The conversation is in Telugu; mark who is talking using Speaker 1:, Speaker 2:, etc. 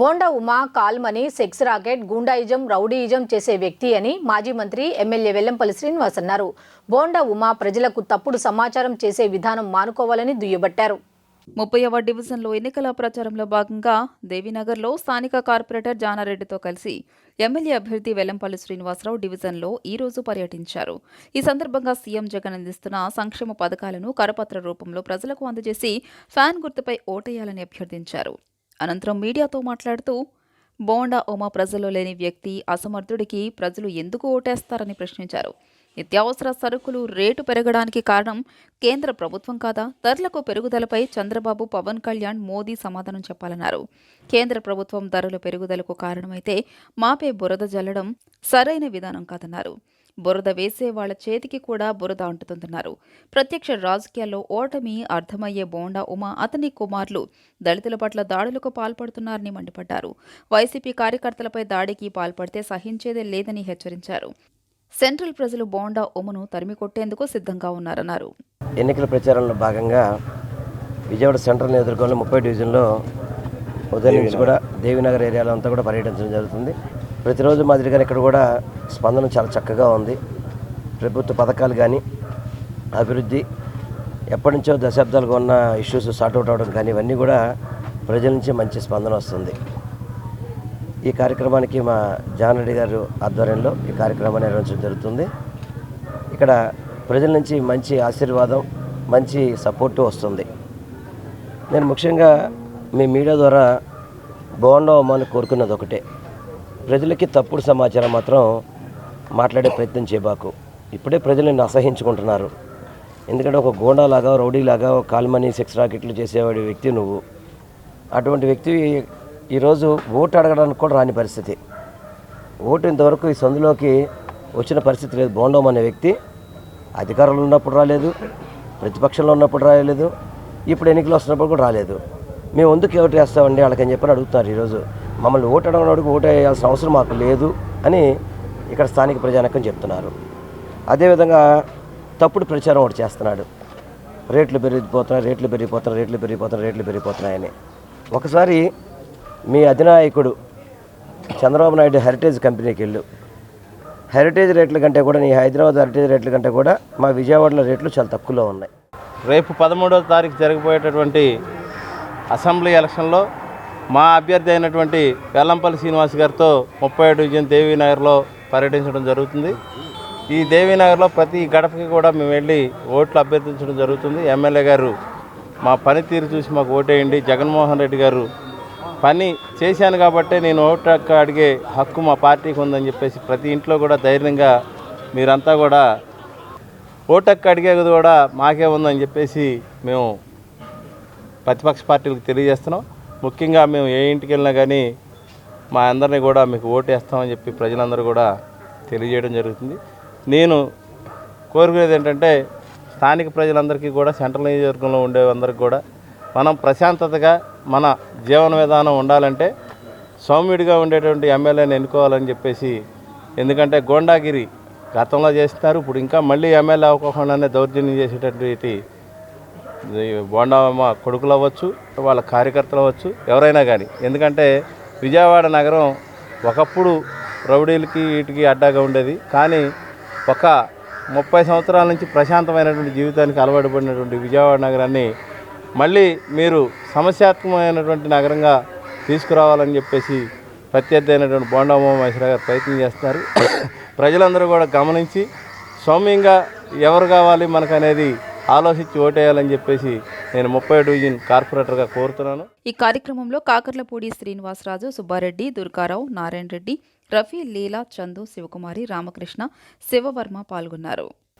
Speaker 1: Bonda Uma call money sex racket goondaism rowdyism చేసే వ్యక్తి అని మాజీ మంత్రి ఎమ్మెల్యే వెల్లంపల్లి శ్రీనివాస్ అన్నారు. బోండా ఉమా ప్రజలకు తప్పుడు సమాచారం చేసే విధానం మానుకోవాలని దుయ్యబట్టారు.
Speaker 2: ముప్పైవ డివిజన్లో ఎన్నికల ప్రచారంలో భాగంగా దేవీనగర్లో స్థానిక కార్పొరేటర్ జానారెడ్డితో కలిసి ఎమ్మెల్యే అభ్యర్థి వెల్లంపల్లి శ్రీనివాసరావు డివిజన్లో ఈ రోజు పర్యటించారు. ఈ సందర్భంగా సీఎం జగన్ అందిస్తున్న సంక్షేమ పథకాలను కరపత్ర రూపంలో ప్రజలకు అందజేసి ఫ్యాన్ గుర్తుపై ఓటేయాలని అభ్యర్థించారు. అనంతరం మీడియాతో మాట్లాడుతూ బోండా ఉమా ప్రజల్లో లేని వ్యక్తి అసమర్థుడికి ప్రజలు ఎందుకు ఓటేస్తారని ప్రశ్నించారు. నిత్యావసర సరుకులు రేటు పెరగడానికి కారణం కేంద్ర ప్రభుత్వం కాదా? ధరలకు పెరుగుదలపై చంద్రబాబు పవన్ కళ్యాణ్ మోదీ సమాధానం చెప్పాలన్నారు. కేంద్ర ప్రభుత్వం ధరల పెరుగుదలకు కారణమైతే మాపై బురద జల్లడం సరైన విధానం కాదన్నారు. బురద వేసే వాళ్ళ చేతికి కూడా బురద అంటుతుందన్నారు ప్రత్యక్ష రాజకీయాల్లో ఓటమి అర్థమయ్యే బోండా ఉమా అతని కుమారులు దళితుల పట్ల దాడులకు పాల్పడుతున్నారని మండిపడ్డారు. వైసీపీ కార్యకర్తలపై దాడికి పాల్పడితే సహించేదే లేదని హెచ్చరించారు. సెంట్రల్ ప్రజలు బోండా ఉమను తరిమి కొట్టేందుకు సిద్ధంగా ఉన్నారన్నారు.
Speaker 3: ఎన్నికల ప్రచారంలో భాగంగా విజయవాడ సెంట్రల్ నియోజకవర్గంలో ముప్పై డివిజన్లో ఉదయం నుంచి కూడా దేవినగర్ ఏరియాలో అంతా కూడా పర్యటించడం జరుగుతుంది. ప్రతిరోజు మాదిరిగానే ఇక్కడ కూడా స్పందన చాలా చక్కగా ఉంది. ప్రభుత్వ పథకాలు కానీ అభివృద్ధి ఎప్పటి నుంచో దశాబ్దాలుగా ఉన్న ఇష్యూస్ సార్ట్అవుట్ అవడం కానీ ఇవన్నీ కూడా ప్రజల నుంచి మంచి స్పందన వస్తుంది. ఈ కార్యక్రమానికి మా జాన్ రెడ్డి గారు ఆధ్వర్యంలో ఈ కార్యక్రమాన్ని నిర్వహించడం జరుగుతుంది. ఇక్కడ ప్రజల నుంచి మంచి ఆశీర్వాదం మంచి సపోర్టు వస్తుంది. నేను ముఖ్యంగా మీ మీడియా ద్వారా బాగుండవమ్మని కోరుకున్నది ఒకటే. ప్రజలకి తప్పుడు సమాచారం మాత్రం మాట్లాడే ప్రయత్నం చేయబాకు. ఇప్పుడే ప్రజల్ని అసహించుకుంటున్నారు. ఎందుకంటే ఒక గోండాలాగా రౌడీలాగా ఒక కాల్మనీ సెక్స్ రాకెట్లు చేసేవాడి వ్యక్తి నువ్వు. అటువంటి వ్యక్తి ఈరోజు ఓటు అడగడానికి కూడా రాని పరిస్థితి. ఓటు ఇంతవరకు ఈ సందులోకి వచ్చిన పరిస్థితి లేదు. బోండం అనే వ్యక్తి అధికారంలో ఉన్నప్పుడు రాలేదు ప్రతిపక్షంలో ఉన్నప్పుడు రాలేదు ఇప్పుడు ఎన్నికలు వస్తున్నప్పుడు కూడా రాలేదు. మేము ఎందుకు ఎవరు వేస్తామండి? వాళ్ళకని చెప్పని అడుగుతున్నారు ఈరోజు. మమ్మల్ని ఓటు అడగడానికి ఓటు వేయాల్సిన అవసరం మాకు లేదు అని ఇక్కడ స్థానిక ప్రజానకం చెప్తున్నారు. అదేవిధంగా తప్పుడు ప్రచారం ఒకటి చేస్తున్నాడు. రేట్లు పెరిగిపోతున్నాయి రేట్లు పెరిగిపోతున్నాయి రేట్లు పెరిగిపోతున్నాయి రేట్లు పెరిగిపోతున్నాయని. ఒకసారి మీ అధినాయకుడు చంద్రబాబు నాయుడు హెరిటేజ్ కంపెనీకి వెళ్ళు. హెరిటేజ్ రేట్ల కంటే కూడా నీ హైదరాబాద్ హెరిటేజ్ రేట్ల కంటే కూడా మా విజయవాడలో రేట్లు చాలా తక్కువలో ఉన్నాయి.
Speaker 4: రేపు పదమూడవ తారీఖు జరగబోయేటటువంటి అసెంబ్లీ ఎలక్షన్లో మా అభ్యర్థి అయినటువంటి వెల్లంపల్లి శ్రీనివాస్ గారితో ముప్పై డివిజన్ దేవీనగర్లో పర్యటించడం జరుగుతుంది. ఈ దేవీనగర్లో ప్రతి గడపకి కూడా మేము వెళ్ళి ఓట్లు అభ్యర్థించడం జరుగుతుంది. ఎమ్మెల్యే గారు మా పనితీరు చూసి మాకు ఓటేయండి. జగన్మోహన్ రెడ్డి గారు పని చేశాను కాబట్టే నేను ఓటు హక్కు అడిగే హక్కు మా పార్టీకి ఉందని చెప్పేసి ప్రతి ఇంట్లో కూడా ధైర్యంగా మీరంతా కూడా ఓటు హక్కు అడిగేది కూడా మాకే ఉందని చెప్పేసి మేము ప్రతిపక్ష పార్టీలకు తెలియజేస్తున్నాం. ముఖ్యంగా మేము ఏ ఇంటికి వెళ్ళినా కానీ మా అందరినీ కూడా మీకు ఓటు వేస్తామని చెప్పి ప్రజలందరూ కూడా తెలియజేయడం జరుగుతుంది. నేను కోరుకునేది ఏంటంటే స్థానిక ప్రజలందరికీ కూడా సెంట్రల్ నియోజకవర్గంలో ఉండేవందరికి కూడా మనం ప్రశాంతతగా మన జీవన విధానం ఉండాలంటే సౌమ్యుడిగా ఉండేటువంటి ఎమ్మెల్యేని ఎన్నుకోవాలని చెప్పేసి ఎందుకంటే గోండాగిరి గతంలో చేస్తున్నారు ఇప్పుడు ఇంకా మళ్ళీ ఎమ్మెల్యే అవ్వకుండానే దౌర్జన్యం చేసేటటువంటి ఈ బోండామ కొడుకులు అవ్వచ్చు వాళ్ళ కార్యకర్తలు అవ్వచ్చు ఎవరైనా కానీ ఎందుకంటే విజయవాడ నగరం ఒకప్పుడు రౌడీలకి వీటికి అడ్డాగా ఉండేది. కానీ ఒక ముప్పై సంవత్సరాల నుంచి ప్రశాంతమైనటువంటి జీవితానికి అలవాటు పడినటువంటి విజయవాడ నగరాన్ని మళ్ళీ మీరు సమస్యాత్మకమైనటువంటి నగరంగా తీసుకురావాలని చెప్పేసి ప్రత్యర్థి అయినటువంటి బోండామ మహేశ్వర గారు ప్రయత్నం చేస్తున్నారు. ప్రజలందరూ కూడా గమనించి సౌమ్యంగా ఎవరు కావాలి మనకు అనేది ఆలోచించి ఓటేయాలని చెప్పేసి నేను ముప్పై డివిజన్ కార్పొరేటర్గా కోరుతున్నాను.
Speaker 2: ఈ కార్యక్రమంలో కాకర్లపూడి శ్రీనివాసరాజు సుబ్బారెడ్డి దుర్గారావు నారాయణ రెడ్డి రఫీ లీలా చందు శివకుమారి రామకృష్ణ శివవర్మ పాల్గొన్నారు.